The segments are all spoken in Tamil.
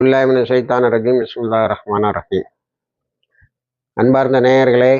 உல்லாமின் சைத்தான ரஜீம். இஸ்முல்லா ரஹ்மான் ரஹீம். அன்பார்ந்த நேயர்களே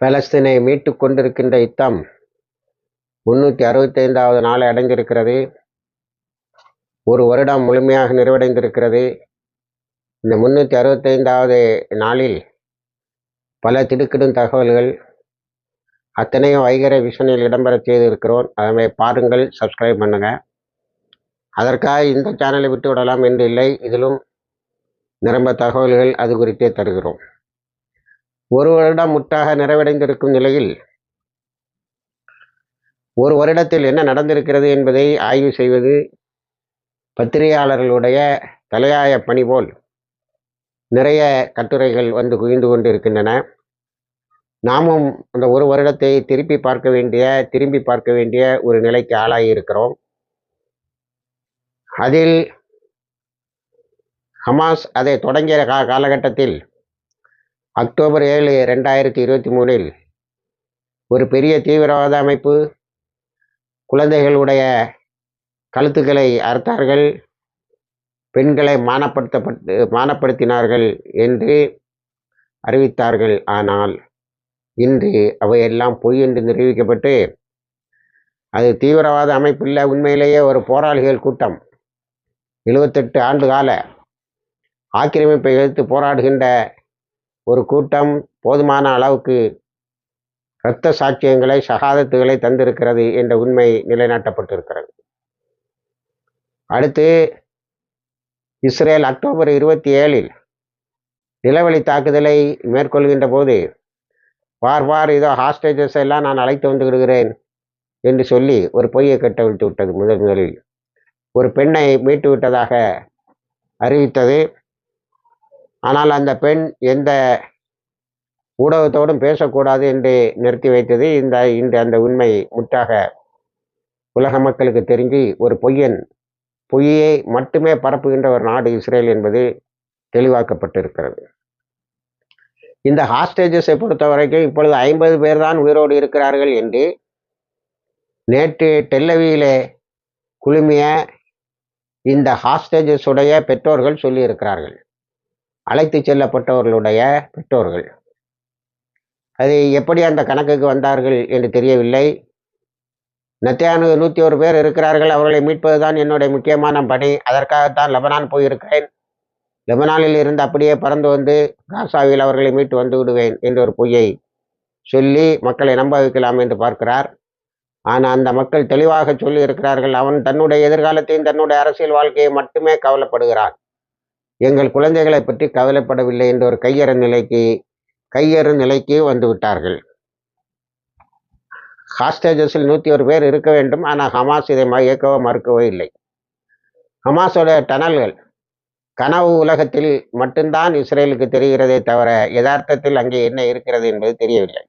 பலஸ்தீனை மீட்டு கொண்டிருக்கின்ற யுத்தம் முன்னூற்றி அறுபத்தைந்தாவது நாளை அடைந்திருக்கிறது. ஒரு வருடம் முழுமையாக நிறைவடைந்திருக்கிறது. இந்த முன்னூற்றி அறுபத்தைந்தாவது நாளில் பல திடுக்கிடும் தகவல்கள் அத்தனையும் வைகரை விஷனில் இடம்பெற செய்திருக்கிறோம். அதை பாருங்கள் சப்ஸ்கிரைப் பண்ணுங்கள் அதற்காக இந்த சேனலை விட்டு விடலாம் என்று இல்லை. இதிலும் நிரம்ப தகவல்கள் அது குறித்தே தருகிறோம். ஒரு வருடம் முற்றாக நிறைவடைந்திருக்கும் நிலையில் ஒரு வருடத்தில் என்ன நடந்திருக்கிறது என்பதை ஆய்வு செய்வது பத்திரிகையாளர்களுடைய தலையாய பணி போல் நிறைய கட்டுரைகள் வந்து குவிந்து கொண்டிருக்கின்றன. நாமும் அந்த ஒரு வருடத்தை திருப்பி பார்க்க வேண்டிய திரும்பி பார்க்க வேண்டிய ஒரு நிலைக்கு ஆளாகி இருக்கிறோம். அதில் ஹமாஸ் அதை தொடங்கிய கா காலகட்டத்தில் அக்டோபர் ஏழு ரெண்டாயிரத்தி இருபத்தி மூணில் ஒரு பெரிய தீவிரவாத அமைப்பு குழந்தைகளுடைய கழுத்துக்களை அறுத்தார்கள் பெண்களை மானப்படுத்தப்பட்டு மானப்படுத்தினார்கள் என்று அறிவித்தார்கள். ஆனால் இன்று அவையெல்லாம் பொய் என்று நிரூபிக்கப்பட்டு அது தீவிரவாத அமைப்பில் உண்மையிலேயே ஒரு போராளிகள் கூட்டம். எழுபத்தெட்டு ஆண்டு கால ஆக்கிரமிப்பை எதிர்த்து போராடுகின்ற ஒரு கூட்டம் போதுமான அளவுக்கு இரத்த சாட்சியங்களை சகாதத்துகளை தந்திருக்கிறது என்ற உண்மை நிலைநாட்டப்பட்டிருக்கிறது. அடுத்து இஸ்ரேல் அக்டோபர் இருபத்தி ஏழில் நிலவழி தாக்குதலை மேற்கொள்கின்ற போது வார் வார் இதோ ஹாஸ்டேஜஸ் எல்லாம் நான் அழைத்து வந்து விடுகிறேன் என்று சொல்லி ஒரு பொய்யை கட்டவிழ்த்து விட்டது முதல் முதலில். ஒரு பெண்ணை மீட்டு விட்டதாக அறிவித்தது. ஆனால் அந்த பெண் எந்த ஊடகத்தோடும் பேசக்கூடாது என்று நிறுத்தி வைத்தது. இந்த இன்று அந்த உண்மை முற்றாக உலக மக்களுக்கு தெரிஞ்சு ஒரு பொய்யன் பொய்யை மட்டுமே பரப்புகின்ற ஒரு நாடு இஸ்ரேல் என்பது தெளிவாக்கப்பட்டிருக்கிறது. இந்த ஹாஸ்டேஜஸை பொறுத்த வரைக்கும் இப்பொழுது ஐம்பது பேர் தான் உயிரோடு இருக்கிறார்கள் என்று நேற்று டெல்லவியிலே குழுமிய இந்த ஹாஸ்டேஜஸ் உடைய பெற்றோர்கள் சொல்லியிருக்கிறார்கள். அழைத்து செல்லப்பட்டவர்களுடைய பெற்றோர்கள். அது எப்படி அந்த கணக்குக்கு வந்தார்கள் என்று தெரியவில்லை. நத்தியானு நூற்றி ஒரு பேர் இருக்கிறார்கள். அவர்களை மீட்பது தான் என்னுடைய முக்கியமான பணி. அதற்காகத்தான் லெபனான் போயிருக்கிறேன். லெபனானில் இருந்து அப்படியே பறந்து வந்து காசாவில் அவர்களை மீட்டு வந்து விடுவேன் என்ற ஒரு பொய்யை சொல்லி மக்களை நம்ப வைக்கலாம் என்று பார்க்கிறார். ஆனால் அந்த மக்கள் தெளிவாக சொல்லி இருக்கிறார்கள் அவன் தன்னுடைய எதிர்காலத்தையும் தன்னுடைய அரசியல் வாழ்க்கையை மட்டுமே கவலைப்படுகிறான். எங்கள் குழந்தைகளை பற்றி கவலைப்படவில்லை என்ற ஒரு கையற நிலைக்கு கையறு நிலைக்கு வந்து விட்டார்கள் ஹாஸ்டேஜஸில் நூற்றி ஒரு பேர் இருக்க வேண்டும் ஆனால் ஹமாஸ் இதை இயக்கவோ மறுக்கவோ இல்லை. ஹமாஸோட டனல்கள் கனவு உலகத்தில் மட்டும்தான் இஸ்ரேலுக்கு தெரிகிறதே தவிர யதார்த்தத்தில் அங்கே என்ன இருக்கிறது என்பது தெரியவில்லை.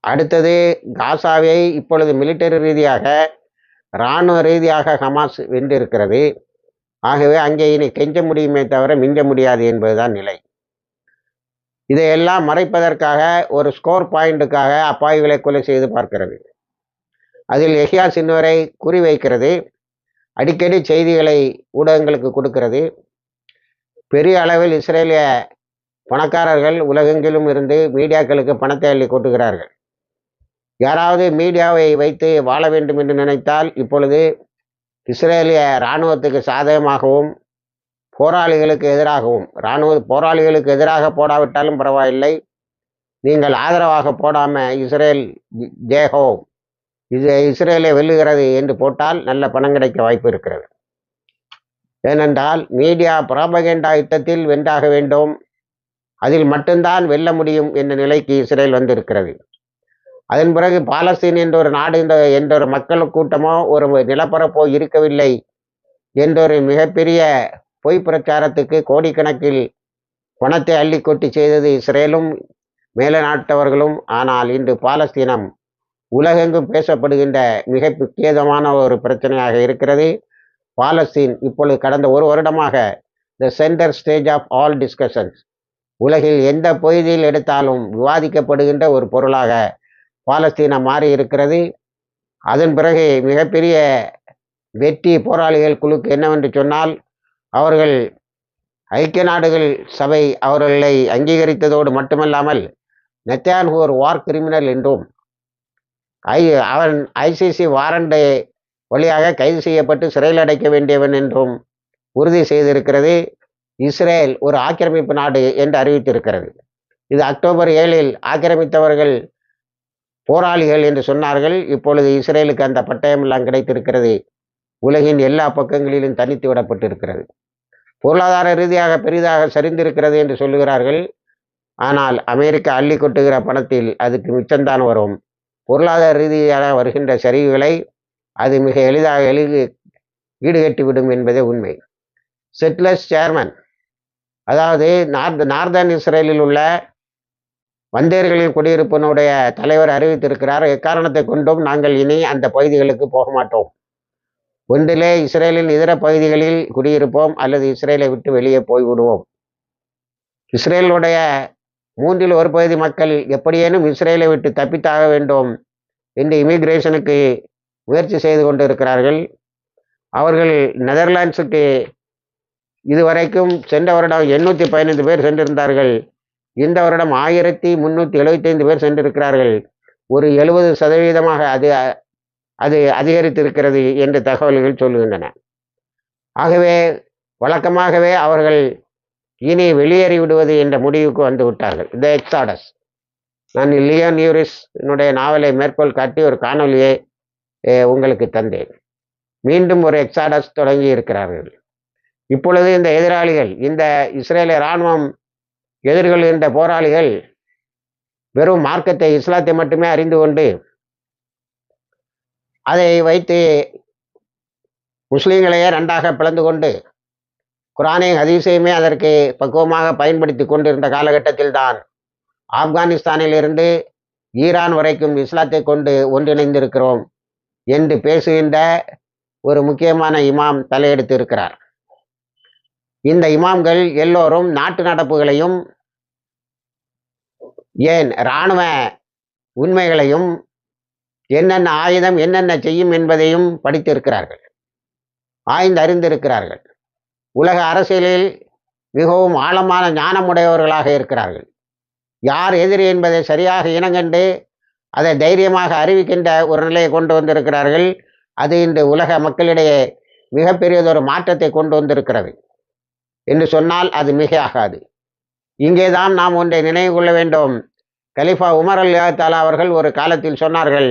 அடுத்தது காசாவை இப்பொழுது மிலிட்டரி ரீதியாக இராணுவ ரீதியாக ஹமாஸ் வென்றிருக்கிறது. ஆகவே அங்கே இனி கெஞ்ச முடியுமே தவிர மிஞ்ச முடியாது என்பதுதான் நிலை. இதையெல்லாம் மறைப்பதற்காக ஒரு ஸ்கோர் பாயிண்ட்டுக்காக அப்பாவிகளை கொலை செய்து பார்க்கிறது. அதில் எஹியா சின்வரை குறிவைக்கிறது அடிக்கடி செய்திகளை ஊடகங்களுக்கு கொடுக்கிறது. பெரிய அளவில் இஸ்ரேலிய பணக்காரர்கள் உலகெங்கிலும் இருந்து மீடியாக்களுக்கு பணத்தை அள்ளி கொட்டுகிறார்கள். யாராவது மீடியாவை வைத்து வாழ வேண்டும் என்று நினைத்தால் இப்பொழுது இஸ்ரேலிய இராணுவத்துக்கு சாதகமாகவும் போராளிகளுக்கு எதிராகவும் இராணுவ போராளிகளுக்கு எதிராக போடாவிட்டாலும் பரவாயில்லை. நீங்கள் ஆதரவாக போடாமல் இஸ்ரேல் ஜேஹோ இது இஸ்ரேலை வெல்லுகிறது என்று போட்டால் நல்ல பணம் கிடைக்க வாய்ப்பு இருக்கிறது. ஏனென்றால் மீடியா புராபகேண்டா யுத்தத்தில் வென்றாக வேண்டும். அதில் மட்டும்தான் வெல்ல முடியும் என்ற நிலைக்கு இஸ்ரேல் வந்திருக்கிறது. அதன் பிறகு பாலஸ்தீன் என்ற ஒரு நாடு இந்த என்ற ஒரு மக்கள் கூட்டமோ ஒரு நிலப்பரப்போ இருக்கவில்லை என்ற ஒரு மிகப்பெரிய பொய் பிரச்சாரத்துக்கு கோடிக்கணக்கில் பணத்தை அள்ளி கொட்டி செய்தது இஸ்ரேலும் மேல நாட்டவர்களும். ஆனால் இன்று பாலஸ்தீனம் உலகெங்கும் பேசப்படுகின்ற மிக முக்கியமான ஒரு பிரச்சனையாக இருக்கிறது. பாலஸ்தீன் இப்பொழுது கடந்த ஒரு வருடமாக the centre stage of all discussions உலகில் எந்த பகுதியில் எடுத்தாலும் விவாதிக்கப்படுகின்ற ஒரு பொருளாக பாலஸ்தீனம் மாறி இருக்கிறது. அதன் பிறகு மிகப்பெரிய வெற்றி போராளிகள் குழுக்கு என்னவென்று சொன்னால் அவர்கள் ஐக்கிய நாடுகள் சபை அவர்களை அங்கீகரித்ததோடு மட்டுமல்லாமல் நெத்தியான் ஒரு வார் கிரிமினல் என்றும் ஐ அவன் ஐசிசி வாரண்டை வழியாக கைது செய்யப்பட்டு சிறையில் அடைக்க வேண்டியவன் என்றும் உறுதி செய்திருக்கிறது. இஸ்ரேல் ஒரு ஆக்கிரமிப்பு நாடு என்று அறிவித்திருக்கிறது. இது அக்டோபர் ஏழில் ஆக்கிரமித்தவர்கள் போராளிகள் என்று சொன்னார்கள் இப்பொழுது இஸ்ரேலுக்கு அந்த பட்டயம் எல்லாம் கிடைத்திருக்கிறது. உலகின் எல்லா பக்கங்களிலும் தனித்து விடப்பட்டிருக்கிறது. பொருளாதார ரீதியாக பெரிதாக சரிந்திருக்கிறது என்று சொல்லுகிறார்கள். ஆனால் அமெரிக்கா அள்ளி கொட்டுகிற பணத்தில் அதுக்கு மிச்சம்தான் வரும். பொருளாதார ரீதியாக வருகின்ற சரிவுகளை அது மிக எளிதாக எளிது ஈடுகட்டிவிடும் என்பதே உண்மை. செட்லஸ் சேர்மன் அதாவது நார்த் நார்தன் இஸ்ரேலில் உள்ள வந்தேர்களின் குடியிருப்பினுடைய தலைவர் அறிவித்திருக்கிறார் எக்காரணத்தை கொண்டும் நாங்கள் இனி அந்த பகுதிகளுக்கு போக மாட்டோம். ஒன்றிலே இஸ்ரேலின் இதர பகுதிகளில் குடியிருப்போம் அல்லது இஸ்ரேலை விட்டு வெளியே போய்விடுவோம். இஸ்ரேலுடைய மூன்றில் ஒரு பகுதி மக்கள் எப்படியேனும் இஸ்ரேலை விட்டு தப்பித்தாக வேண்டும் என்று இமிகிரேஷனுக்கு முயற்சி செய்து கொண்டு இருக்கிறார்கள் அவர்கள் நெதர்லாண்ட்ஸுக்கு இதுவரைக்கும் சென்ற வருடம் எண்ணூற்றி பதினைந்து பேர் சென்றிருந்தார்கள். இந்த வருடம் ஆயிரத்தி முந்நூற்றி எழுபத்தைந்து பேர் சென்றிருக்கிறார்கள். ஒரு எழுபது சதவீதமாக அது அது அதிகரித்திருக்கிறது என்று தகவல்கள் சொல்லுகின்றன ஆகவே வழக்கமாகவே அவர்கள் இனி வெளியேறி விடுவது என்ற முடிவுக்கு வந்து விட்டார்கள். த எக்ஸாடஸ் நான் லியோன் நியூரிஸ்னுடைய நாவலை மேற்கோள் காட்டி ஒரு காணொலியை உங்களுக்கு தந்தேன். மீண்டும் ஒரு எக்ஸாடஸ் தொடங்கி இருக்கிறார்கள். இப்பொழுது இந்த எதிராளிகள் இந்த இஸ்ரேலிய இராணுவம் எதிர்கொள்கின்ற போராளிகள் வெறும் மார்க்கத்தை இஸ்லாத்தை மட்டுமே அறிந்து கொண்டு அதை வைத்து முஸ்லீம்களையே ரெண்டாக பிளந்து கொண்டு குரானையும் ஹதீஸையுமே அதற்கு பக்குவமாக பயன்படுத்தி கொண்டிருந்த காலகட்டத்தில் தான் ஆப்கானிஸ்தானிலிருந்து ஈரான் வரைக்கும் இஸ்லாத்தை கொண்டு ஒன்றிணைந்திருக்கிறோம் என்று பேசுகின்ற ஒரு முக்கியமான இமாம் தலையெடுத்து இருக்கிறார் இந்த இமாம்கள் எல்லோரும் நாட்டு நடப்புகளையும் ஏன் இராணுவ உண்மைகளையும் என்னென்ன ஆயுதம் என்னென்ன செய்யும் என்பதையும் படித்திருக்கிறார்கள். ஆய்ந்து அறிந்திருக்கிறார்கள். உலக அரசியலில் மிகவும் ஆழமான ஞானமுடையவர்களாக இருக்கிறார்கள். யார் எதிரி என்பதை சரியாக இனங்கண்டு அதை தைரியமாக அறிவிக்கின்ற ஒரு நிலையை கொண்டு வந்திருக்கிறார்கள். அது இன்று உலக மக்களிடையே மிகப்பெரியதொரு மாற்றத்தை கொண்டு வந்திருக்கிறது. என்று சொன்னால் அது மிகையாகாது. இங்கேதான் நாம் ஒன்றை நினைவு கொள்ள வேண்டும். கலிஃபா உமர் அல் தாலா அவர்கள் ஒரு காலத்தில் சொன்னார்கள்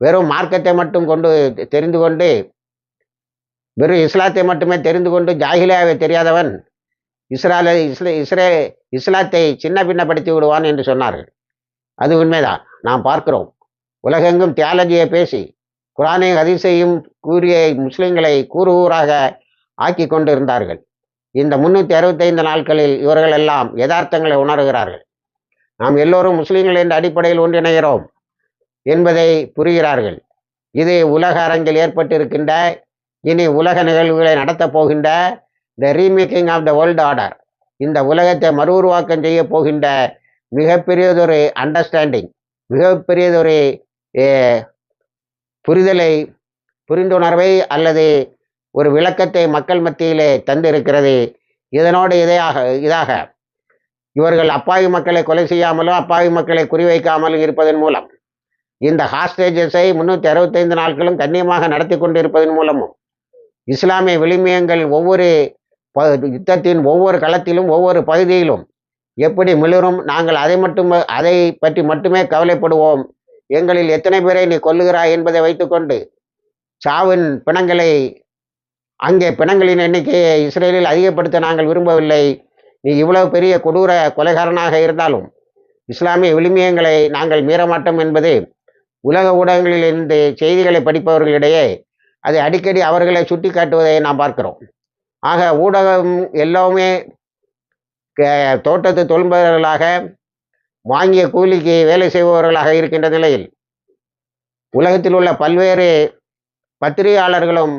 வெறும் மார்க்கத்தை மட்டும் கொண்டு தெரிந்து கொண்டு வெறும் இஸ்லாத்தை மட்டுமே தெரிந்து கொண்டு ஜாகிலியாவை தெரியாதவன் இஸ்ராலை இஸ்ரே இஸ்ரே இஸ்லாத்தை சின்ன பின்னப்படுத்தி விடுவான் என்று சொன்னார்கள். அது உண்மைதான். நாம் பார்க்கிறோம். உலகெங்கும் தியாலஜியை பேசி குரானை ஹதீஸையும் கூறிய முஸ்லிம்களை கூறு ஊராக ஆக்கி கொண்டு இருந்தார்கள் இந்த முன்னூற்றி அறுபத்தைந்து நாட்களில் இவர்கள் எல்லாம் யதார்த்தங்களை உணர்கிறார்கள். நாம் எல்லோரும் முஸ்லீம்கள் என்ற அடிப்படையில் ஒன்றிணைகிறோம் என்பதை புரிகிறார்கள். இது உலக அரங்கில் ஏற்பட்டிருக்கின்ற இனி உலக நிகழ்வுகளை நடத்தப் போகின்ற the remaking of the world order இந்த உலகத்தை மறு உருவாக்கம் செய்ய போகின்ற மிகப்பெரியதொரு அண்டர்ஸ்டாண்டிங் மிகப்பெரியதொரு புரிதலை புரிந்துணர்வை அல்லது ஒரு விளக்கத்தை மக்கள் மத்தியிலே தந்திருக்கிறது. இதனோடு இதையாக இதாக. இவர்கள் அப்பாவி மக்களை கொலை செய்யாமலும் அப்பாவி மக்களை குறிவைக்காமலும் இருப்பதன் மூலம் இந்த ஹாஸ்டேஜஸை முன்னூற்றி அறுபத்தைந்து நாட்களும் கண்ணியமாக நடத்தி கொண்டிருப்பதன் மூலமும் இஸ்லாமிய விளிமியங்கள் ஒவ்வொரு ப யுத்தத்தின் ஒவ்வொரு களத்திலும் ஒவ்வொரு பகுதியிலும் எப்படி மிளரும் நாங்கள் அதை மட்டும் அதை பற்றி மட்டுமே கவலைப்படுவோம். எங்களில் எத்தனை பேரை நீ கொல்லுகிறாய் என்பதை வைத்துக்கொண்டு சாவின் பிணங்களை அங்கே பிணங்களின் எண்ணிக்கையை இஸ்ரேலில் அதிகப்படுத்த நாங்கள் விரும்பவில்லை. நீ இவ்வளவு பெரிய கொடூர கொலைகாரனாக இருந்தாலும் இஸ்லாமிய விளிமியங்களை நாங்கள் மீறமாட்டோம் என்பது உலக ஊடகங்களில் இருந்து செய்திகளை படிப்பவர்களிடையே அதை அடிக்கடி அவர்களை சுட்டி காட்டுவதை நாம் பார்க்கிறோம். ஆக ஊடகம் எல்லாமே தோட்டத்து தொழும்பவர்களாக வாங்கிய கூலிக்கு வேலை செய்பவர்களாக இருக்கின்ற நிலையில் உலகத்தில் உள்ள பல்வேறு பத்திரிகையாளர்களும்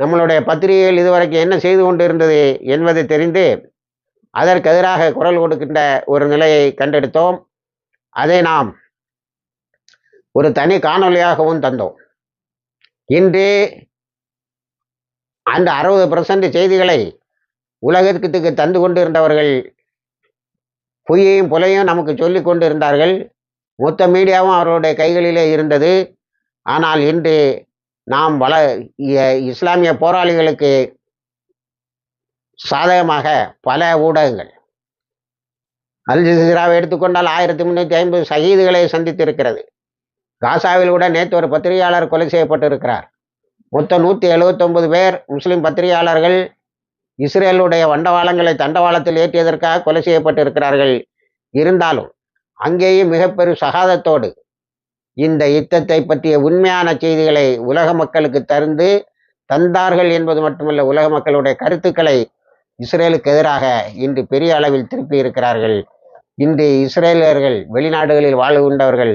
நம்மளுடைய பத்திரிகைகள் இதுவரைக்கும் என்ன செய்து கொண்டிருந்தது என்பது தெரிந்து அதற்கு எதிராக குரல் கொடுக்கின்ற ஒரு நிலையை கண்டெடுத்தோம். அதை நாம் ஒரு தனி காணொளியாகவும் தந்தோம். இன்று அந்த அறுபது பர்சன்ட் செய்திகளை உலகத்துக்கு தந்து கொண்டிருந்தவர்கள் பொய்யையும் புலையும் நமக்கு சொல்லி கொண்டு இருந்தார்கள் மொத்த மீடியாவும் அவர்களுடைய கைகளிலே இருந்தது. ஆனால் இன்று நாம் வள இ- இஸ்லாமிய போராளிகளுக்கு சாதகமாக பல ஊடகங்கள். அல் ஜசீராவை எடுத்துக்கொண்டால் ஆயிரத்தி முந்நூற்றி ஐம்பது சகிதுகளை சந்தித்திருக்கிறது. காசாவில் கூட நேற்று ஒரு பத்திரிகையாளர் கொலை செய்யப்பட்டிருக்கிறார். மொத்தம் நூற்றி எழுபத்தொன்பது பேர் முஸ்லிம் பத்திரிகையாளர்கள் இஸ்ரேலுடைய வண்டவாளங்களை தண்டவாளத்தில் ஏற்றியதற்காக கொலை செய்யப்பட்டிருக்கிறார்கள். இருந்தாலும் அங்கேயும் மிகப்பெரும் சகாதத்தோடு இந்த யுத்தத்தை பற்றிய உண்மையான செய்திகளை உலக மக்களுக்கு தருந்து தந்தார்கள் என்பது மட்டுமல்ல உலக மக்களுடைய கருத்துக்களை இஸ்ரேலுக்கு எதிராக இன்று பெரிய அளவில் திருப்பி இருக்கிறார்கள். இன்று இஸ்ரேலியர்கள் வெளிநாடுகளில் வாழ்கின்றவர்கள்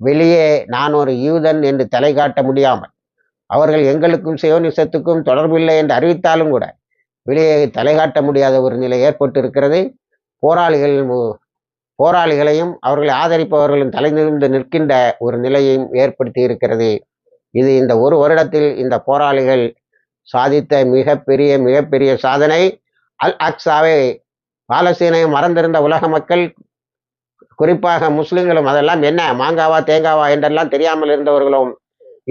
வெளியே நான் ஒரு யூதன் என்று தலை காட்ட முடியாமல் அவர்கள் எங்களுக்கும் சியோனிசத்துக்கும் தொடர்பில்லை என்று அறிவித்தாலும் கூட வெளியே தலை காட்ட முடியாத ஒரு நிலை ஏற்பட்டு இருக்கிறது போராளிகள் போராளிகளையும் அவர்களை ஆதரிப்பவர்களும் தலைநிமிர்ந்து நிற்கின்ற ஒரு நிலையையும் ஏற்படுத்தி இருக்கிறது. இது இந்த ஒரு வருடத்தில் இந்த போராளிகள் சாதித்த மிகப்பெரிய மிகப்பெரிய சாதனை. அல் அக்ஸாவை பாலஸ்தீனை மறந்திருந்த உலக மக்கள் குறிப்பாக முஸ்லிம்களும் அதெல்லாம் என்ன மாங்காவா தேங்காவா என்றெல்லாம் தெரியாமல் இருந்தவர்களும்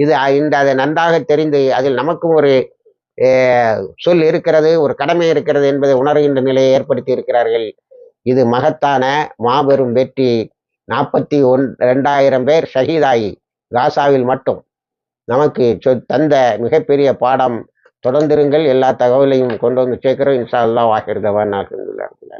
இது இந்த அதை நன்றாக தெரிந்து அதில் நமக்கும் ஒரு சொல் இருக்கிறது ஒரு கடமை இருக்கிறது என்பதை உணர்கின்ற நிலையை ஏற்படுத்தி இருக்கிறார்கள். இது மகத்தான மாபெரும் வெற்றி. நாற்பத்தி ஒன் ரெண்டாயிரம் பேர் ஷஹீதாயி காசாவில் மட்டும். நமக்கு சொ- தந்த மிகப்பெரிய பாடம். தொடர்ந்திருங்கள். எல்லா தகவலையும் கொண்டு வந்து சேர்க்கிறோம். இன்ஷா அல்லாஹ். வாஹிர்